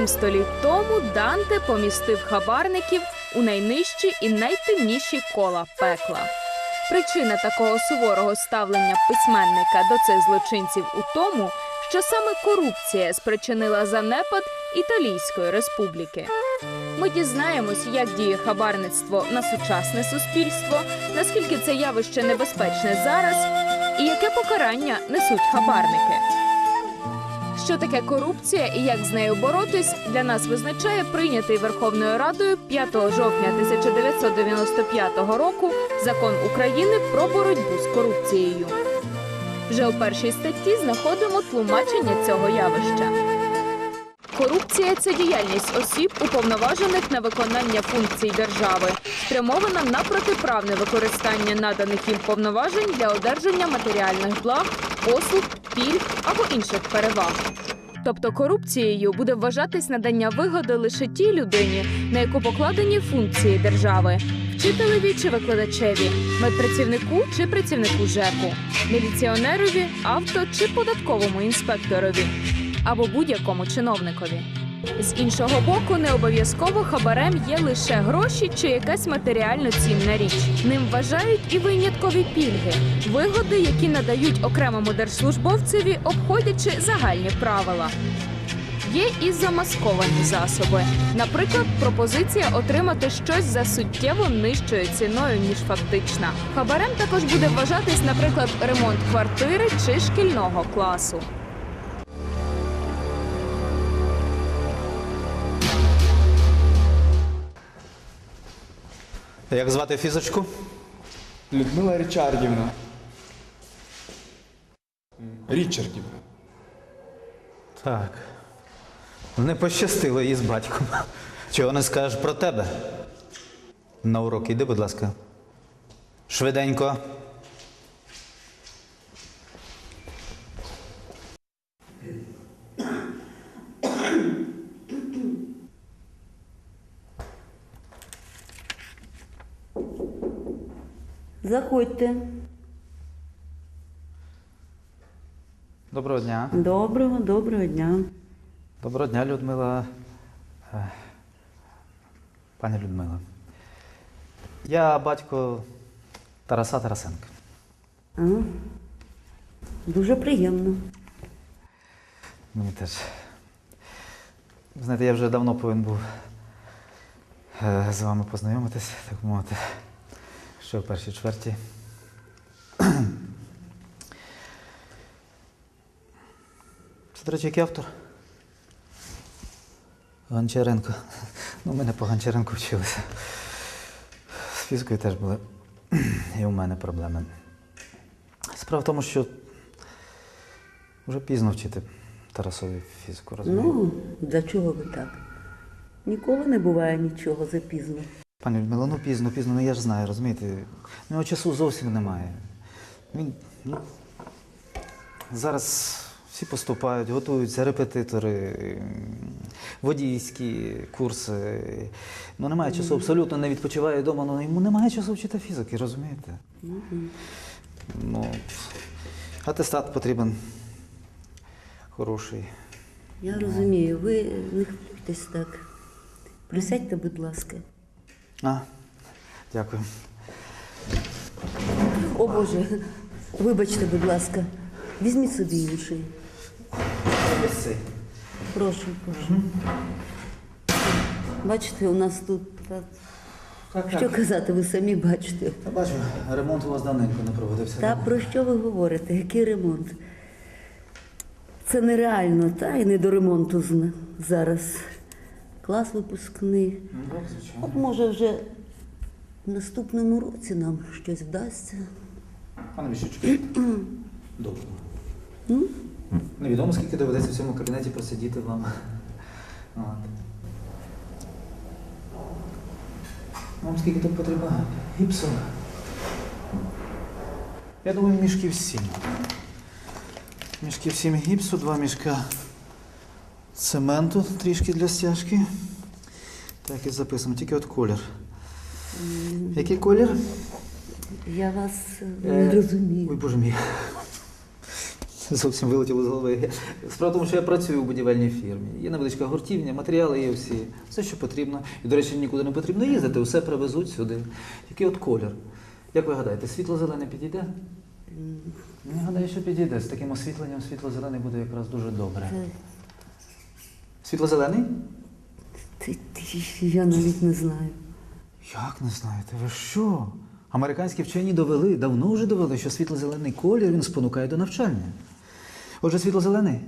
Сім століть тому Данте помістив хабарників у найнижчі і найтемніші кола пекла. Причина такого суворого ставлення письменника до цих злочинців у тому, що саме корупція спричинила занепад Італійської республіки. Ми дізнаємось, як діє хабарництво на сучасне суспільство, наскільки це явище небезпечне зараз, і яке покарання несуть хабарники. Що таке корупція і як з нею боротись, для нас визначає прийнятий Верховною Радою 5 жовтня 1995 року закон України про боротьбу з корупцією. Вже у першій статті знаходимо тлумачення цього явища. Корупція це діяльність осіб, уповноважених на виконання функцій держави, спрямована на протиправне використання наданих їм повноважень для одержання матеріальних благ, послуг, пільг або інших переваг. Тобто корупцією буде вважатись надання вигоди лише тій людині, на яку покладені функції держави, вчителеві чи викладачеві, медпрацівнику чи працівнику ЖЕКу, міліціонерові, авто чи податковому інспекторові або будь-якому чиновникові. З іншого боку, не обов'язково хабарем є лише гроші чи якась матеріально цінна річ. Ним вважають і виняткові пільги, вигоди, які надають окремому держслужбовцеві, обходячи загальні правила. Є і замасковані засоби. Наприклад, пропозиція отримати щось за суттєво нижчою ціною, ніж фактична. Хабарем також буде вважатись, наприклад, ремонт квартири чи шкільного класу. Як звати фізочку? Людмила Річардівна. Річардівна. Так. Не пощастило їй з батьком. Чого не скажеш про тебе? На урок іди, будь ласка. Швиденько. Заходьте. Доброго дня. Доброго, доброго дня. Доброго дня, Людмила. Е, Пані Людмила. Я батько Тараса Тарасенка. А, дуже приємно. Мені теж. Знаєте, я вже давно повинен був е, з вами познайомитись, так мовити. Ще в першій чверті. Це, до речі, який автор? Гончаренко. Ну, ми не по Гончаренку вчилися. З фізикою теж були. І у мене проблеми. Справа в тому, що вже пізно вчити Тарасові фізику, розумієте? Ну, для чого ви так? Ніколи не буває нічого запізно. Пані Людмила, ну пізно, пізно, ну я ж знаю, розумієте? У нього часу зовсім немає. Він, ну, зараз всі поступають, готуються, репетитори, водійські курси. Ну немає часу, абсолютно не відпочиває вдома, ну йому немає часу вчити фізики, розумієте? Ну, атестат потрібен хороший. Я розумію, ви не хвилюйтесь так. Присядьте, будь ласка. А, дякую. О Боже, вибачте, будь ласка. Візьміть собі інший. Ось. Прошу, прошу. Бачите, у нас тут. Так, Що казати, ви самі бачите. Та бачу, ремонт у вас давненько не проводився. Та про що ви говорите? Який ремонт? Це нереально, та і не до ремонту зараз. Клас випускний. Ну, звичайно. От може вже в наступному році нам щось вдасться. Пане Міщучку. Добре. Невідомо, скільки доведеться в цьому кабінеті просидіти вам. От. Вам скільки тут потрібно гіпсу? Я думаю, мішків сім. Мішків сім гіпсу, два мішка цементу трішки для стяжки. Так і записано, тільки от колір. Який колір? Я вас е, Е, не Ой, боже мій. Зовсім вилетіло з голови. Справа в тому, що я працюю у будівельній фірмі. Є невеличка гуртівня, матеріали є всі, все, що потрібно. І, до речі, нікуди не потрібно їздити, все привезуть сюди. Який от колір. Як ви гадаєте, світло-зелене підійде? Я гадаю, що підійде. З таким освітленням світло-зелений буде якраз дуже добре. Світло-зелений? Ти, ти, я навіть не знаю. Як не знаєте? Ви що? Американські вчені довели, давно вже довели, що світло-зелений колір він спонукає до навчання. Отже, світло-зелений?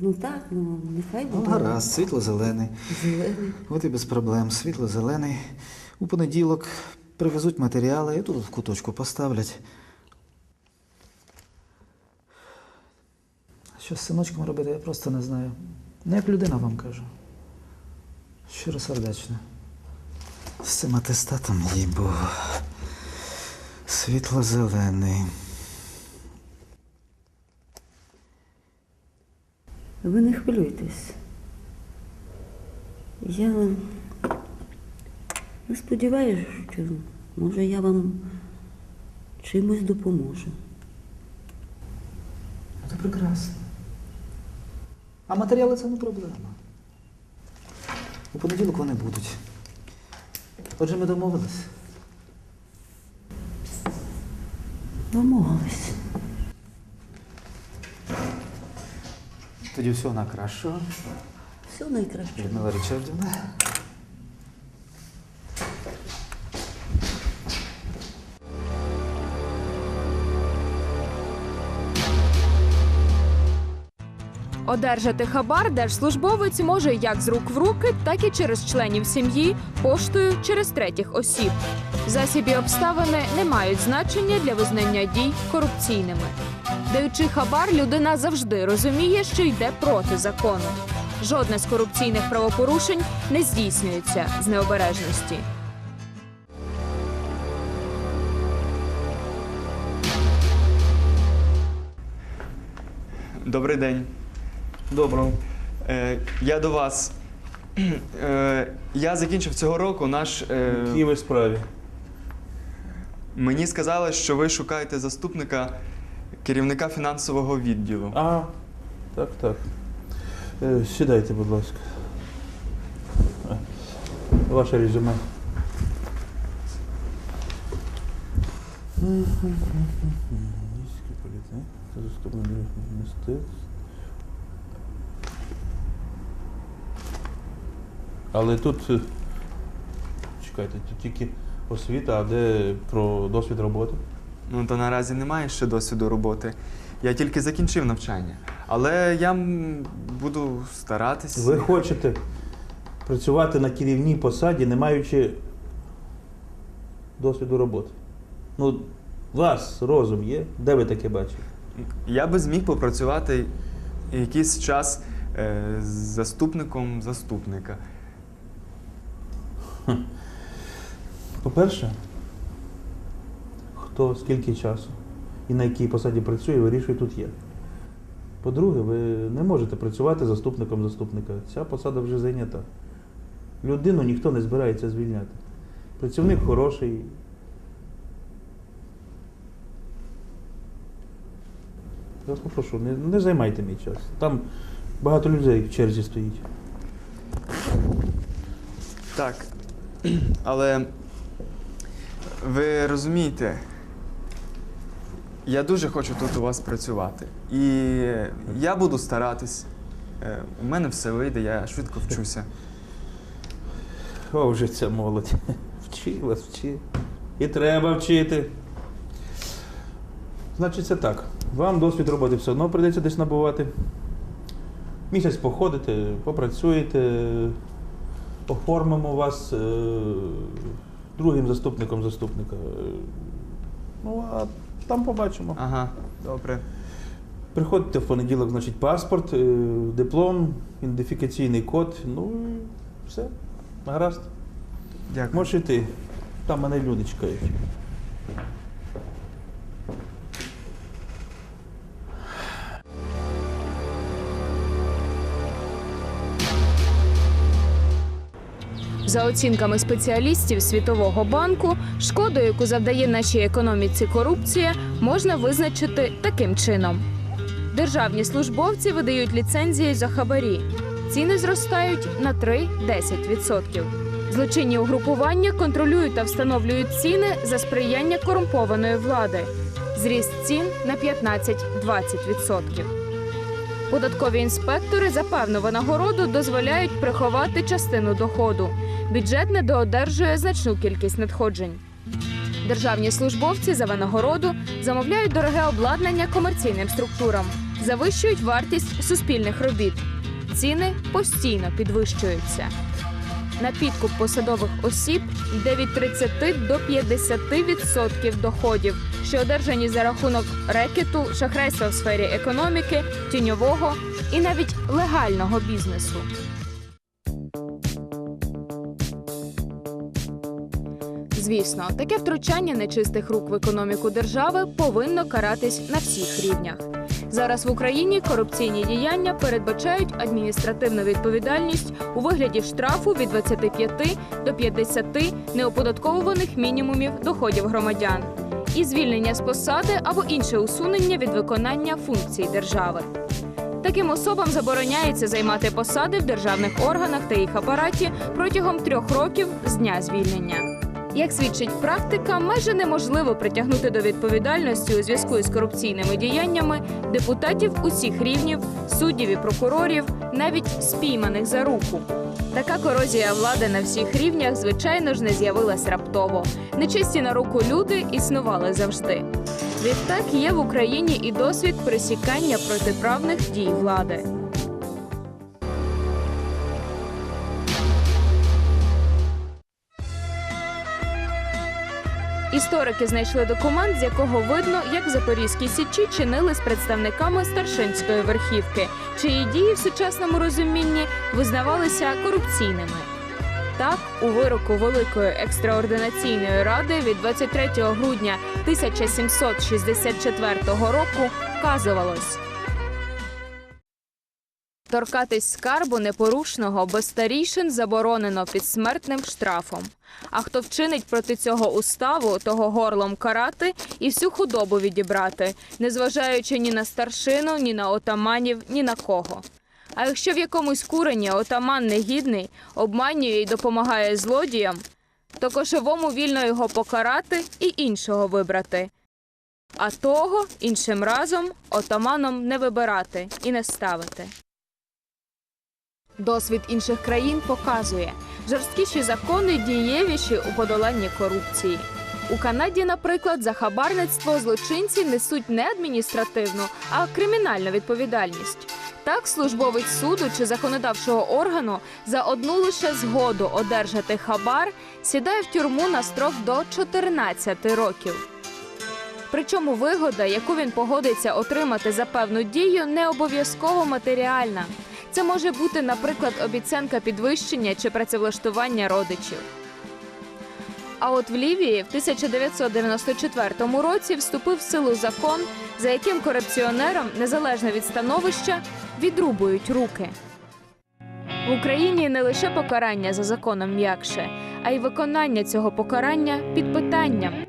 Ну так, ну нехай Ну, буде. гаразд, світло-зелений. Зелений. От і без проблем. Світло-зелений. У понеділок привезуть матеріали і тут в куточку поставлять. Що з синочком робити, я просто не знаю. Не як людина вам кажу. Щиросердечно. З цим атестатом, їй Богу. Світло-зелений. Ви не хвилюйтесь. Я не сподіваюся, що може я вам чимось допоможу. Це прекрасно. А матеріали це не проблема. У понеділок вони будуть. Отже, ми домовились. Домовились. Тоді всього на кращого. Все найкраще. Людмила Ричардівна. Одержати хабар держслужбовець може як з рук в руки, так і через членів сім'ї, поштою через третіх осіб. Засіб і обставини не мають значення для визнання дій корупційними. Даючи хабар, людина завжди розуміє, що йде проти закону. Жодне з корупційних правопорушень не здійснюється з необережності. Добрий день. Доброго. Е, я до вас. Е, я закінчив цього року наш. Е, Які ви справі? мені сказали, що ви шукаєте заступника керівника фінансового відділу. А, так, так. Е, сідайте, будь ласка. Е, Ваше резюме. Міський поліцей, це заступник директора мистецтв. Але тут, е, чекайте, тут тільки освіта, а де про досвід роботи? Ну, то наразі немає ще досвіду роботи. Я тільки закінчив навчання. Але я м, буду старатись. Ви хочете працювати на керівній посаді, не маючи досвіду роботи. Ну, у вас розум є? Де ви таке бачите? Я би зміг попрацювати якийсь час е, з заступником заступника. По-перше, хто скільки часу і на якій посаді працює, вирішує тут є. По-друге, ви не можете працювати заступником заступника. Ця посада вже зайнята. Людину ніхто не збирається звільняти. Працівник хороший. Я вас попрошу, не, не займайте мій час. Там багато людей в черзі стоїть. Так. Але ви розумієте, я дуже хочу тут у вас працювати. І я буду старатись. Е, У мене все вийде, я швидко вчуся. О, вже ця молодь. Вчи вас, вчи. І треба вчити. Значить, це так. Вам досвід роботи все одно прийдеться десь набувати. Місяць походите, попрацюєте, оформимо вас е, другим заступником заступника. Е, Ну, а там побачимо. Ага, добре. Приходите в понеділок, значить, паспорт, е, диплом, ідентифікаційний код. Ну і все. Гаразд. Дякую. Можеш йти. Там мене люди чекають. За оцінками спеціалістів Світового банку, шкоду, яку завдає нашій економіці корупція, можна визначити таким чином: державні службовці видають ліцензії за хабарі. Ціни зростають на 3-10%. Злочинні угрупування контролюють та встановлюють ціни за сприяння корумпованої влади. Зріст цін на 15-20%. Податкові інспектори за певну винагороду дозволяють приховати частину доходу. Бюджет недоодержує значну кількість надходжень. Державні службовці за винагороду замовляють дороге обладнання комерційним структурам, завищують вартість суспільних робіт. Ціни постійно підвищуються. На підкуп посадових осіб йде від 30 до 50% доходів, що одержані за рахунок рекету, шахрайства в сфері економіки, тіньового і навіть легального бізнесу. Звісно, таке втручання нечистих рук в економіку держави повинно каратись на всіх рівнях. Зараз в Україні корупційні діяння передбачають адміністративну відповідальність у вигляді штрафу від 25 до 50 неоподатковуваних мінімумів доходів громадян і звільнення з посади або інше усунення від виконання функцій держави. Таким особам забороняється займати посади в державних органах та їх апараті протягом трьох років з дня звільнення. Як свідчить практика, майже неможливо притягнути до відповідальності у зв'язку із корупційними діяннями депутатів усіх рівнів, суддів і прокурорів, навіть спійманих за руку. Така корозія влади на всіх рівнях, звичайно ж, не з'явилась раптово. Нечисті на руку люди існували завжди. Відтак є в Україні і досвід пресікання протиправних дій влади. Історики знайшли документ, з якого видно, як в Запорізькій січі чинили з представниками старшинської верхівки, чиї дії в сучасному розумінні визнавалися корупційними. Так, у вироку Великої екстраординаційної ради від 23 грудня 1764 року вказувалось. Торкатись скарбу непорушного без старішин заборонено під смертним штрафом. А хто вчинить проти цього уставу, того горлом карати і всю худобу відібрати, незважаючи ні на старшину, ні на отаманів, ні на кого. А якщо в якомусь курені отаман негідний, обманює і допомагає злодіям, то кошовому вільно його покарати і іншого вибрати. А того іншим разом отаманом не вибирати і не ставити. Досвід інших країн показує, жорсткіші закони дієвіші у подоланні корупції. У Канаді, наприклад, за хабарництво злочинці несуть не адміністративну, а кримінальну відповідальність. Так, службовець суду чи законодавчого органу за одну лише згоду одержати хабар сідає в тюрму на строк до 14 років. Причому вигода, яку він погодиться отримати за певну дію, не обов'язково матеріальна. Це може бути, наприклад, обіцянка підвищення чи працевлаштування родичів. А от в Лівії в 1994 році вступив в силу закон, за яким корупціонерам, незалежно від становища, відрубують руки. В Україні не лише покарання за законом м'якше, а й виконання цього покарання під питанням.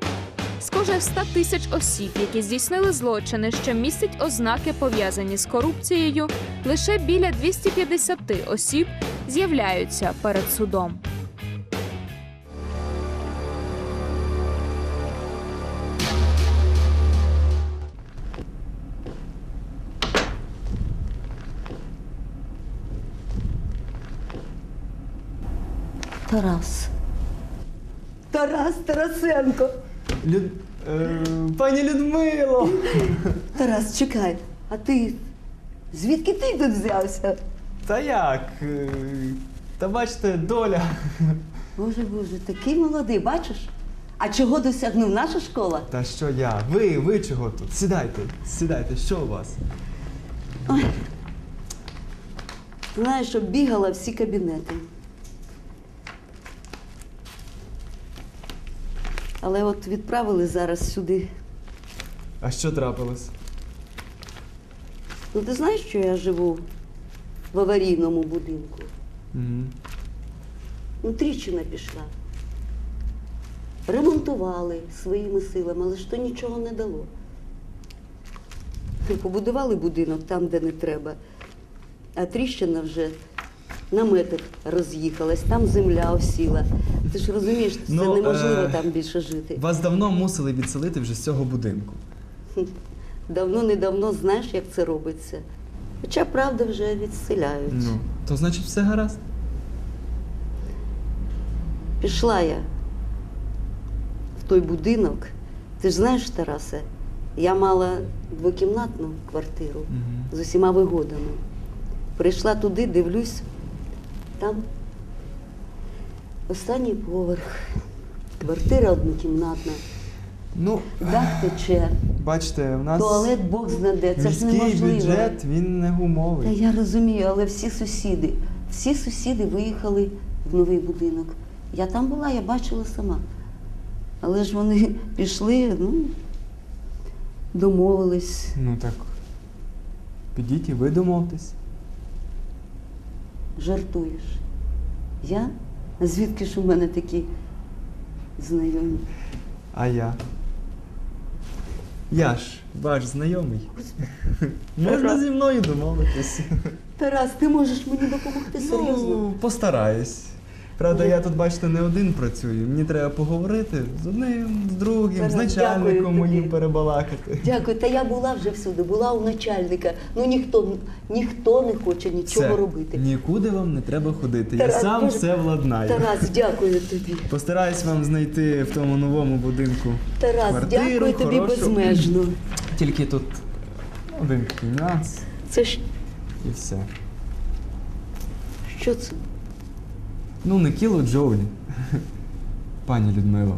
З кожних 100 тисяч осіб, які здійснили злочини, що містять ознаки пов'язані з корупцією, лише біля 250 осіб з'являються перед судом. Тарас. Тарас Тарасенко. Люд... Е, пані Людмило! Тарас, чекай, а ти звідки ти тут взявся? Та як? Е, Та бачите, доля. Боже, боже, такий молодий, бачиш? А чого досягнув наша школа? Та що я? Ви, ви чого тут? Сідайте, сідайте, що у вас? Знаєш, щоб бігала всі кабінети. Але от відправили зараз сюди. А що трапилось? Ну, ти знаєш, що я живу в аварійному будинку? Угу. Ну, тріщина пішла. Ремонтували своїми силами, але ж то нічого не дало. Побудували будинок там, де не треба, а тріщина вже на метр роз'їхалась, там земля осіла. Ти ж розумієш, це Ну, неможливо е, там більше жити. Вас давно мусили відселити вже з цього будинку. Давно-недавно знаєш, як це робиться. Хоча правда вже відселяють. Ну, то значить все гаразд. Пішла я в той будинок. Ти ж знаєш, Тарасе, я мала двокімнатну квартиру Мгм. з усіма вигодами. Прийшла туди, дивлюсь, там останній поверх, квартира однокімнатна, Ну, дах тече, бачите, у нас туалет Бог знаде, це ж неможливо. бюджет, він не Та я розумію, але всі сусіди, всі сусіди виїхали в новий будинок. Я там була, я бачила сама. Але ж вони пішли, ну, домовились. Ну так. Підіть і ви домовтесь. Жартуєш. Я? А звідки ж у мене такі знайомі? А я. Я ж ваш знайомий. Можна зі мною домовитись. Тарас, ти можеш мені допомогти серйозно? Ну, постараюсь. Правда, я тут, бачите, не один працюю. Мені треба поговорити з одним, з другим, з начальником моїм перебалакати. Дякую, та я була вже всюди, була у начальника. Ну ніхто, ніхто не хоче нічого Все. робити. Нікуди вам не треба ходити. Тарас, я сам Боже, все владнаю. Тарас, дякую тобі. Постараюсь вам знайти в тому новому будинку. Тарас, Квартиру дякую тобі хорошу. безмежно. Тільки тут один нюанс Це ж і все. що це? Ну, не кіло Джоулі. Пані Людмило.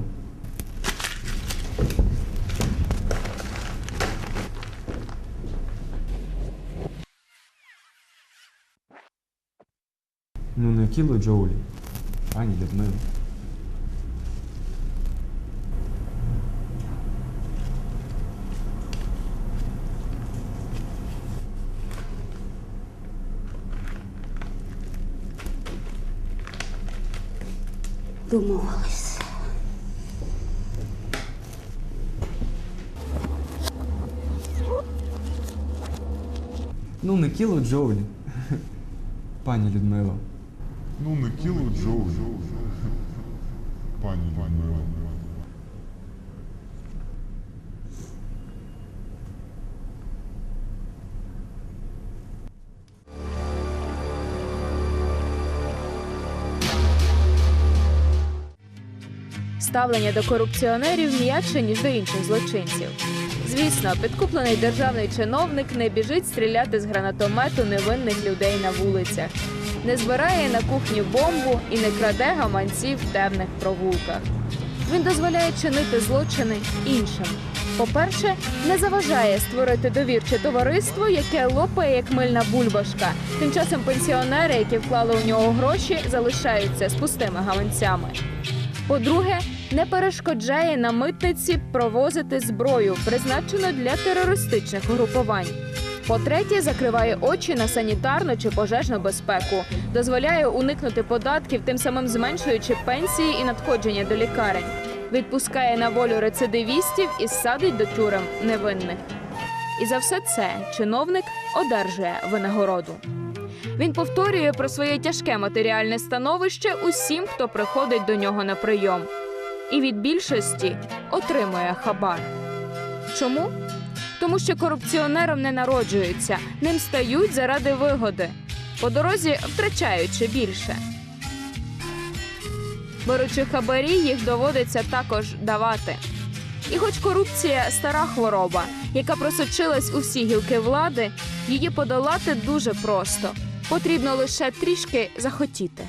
Ну, не кіло Джоулі. Пані Людмило. Домовились. Ну, не кіло Джоулі. Пані Людмило. Ну, не кіло Джоу. Ставлення до корупціонерів м'якше, ніж до інших злочинців. Звісно, підкуплений державний чиновник не біжить стріляти з гранатомету невинних людей на вулицях, не збирає на кухні бомбу і не краде гаманців в темних провулках. Він дозволяє чинити злочини іншим. По-перше, не заважає створити довірче товариство, яке лопає як мильна бульбашка. Тим часом пенсіонери, які вклали у нього гроші, залишаються з пустими гаманцями. По-друге, не перешкоджає на митниці провозити зброю, призначену для терористичних угрупувань. По-третє, закриває очі на санітарну чи пожежну безпеку, дозволяє уникнути податків, тим самим зменшуючи пенсії і надходження до лікарень. Відпускає на волю рецидивістів і садить до тюрем невинних. І за все це чиновник одержує винагороду. Він повторює про своє тяжке матеріальне становище усім, хто приходить до нього на прийом. І від більшості отримує хабар. Чому? Тому що корупціонером не народжуються, ним стають заради вигоди. По дорозі втрачаючи більше. Беручи хабарі, їх доводиться також давати. І хоч корупція стара хвороба, яка просочилась у всі гілки влади, її подолати дуже просто. Потрібно лише трішки захотіти.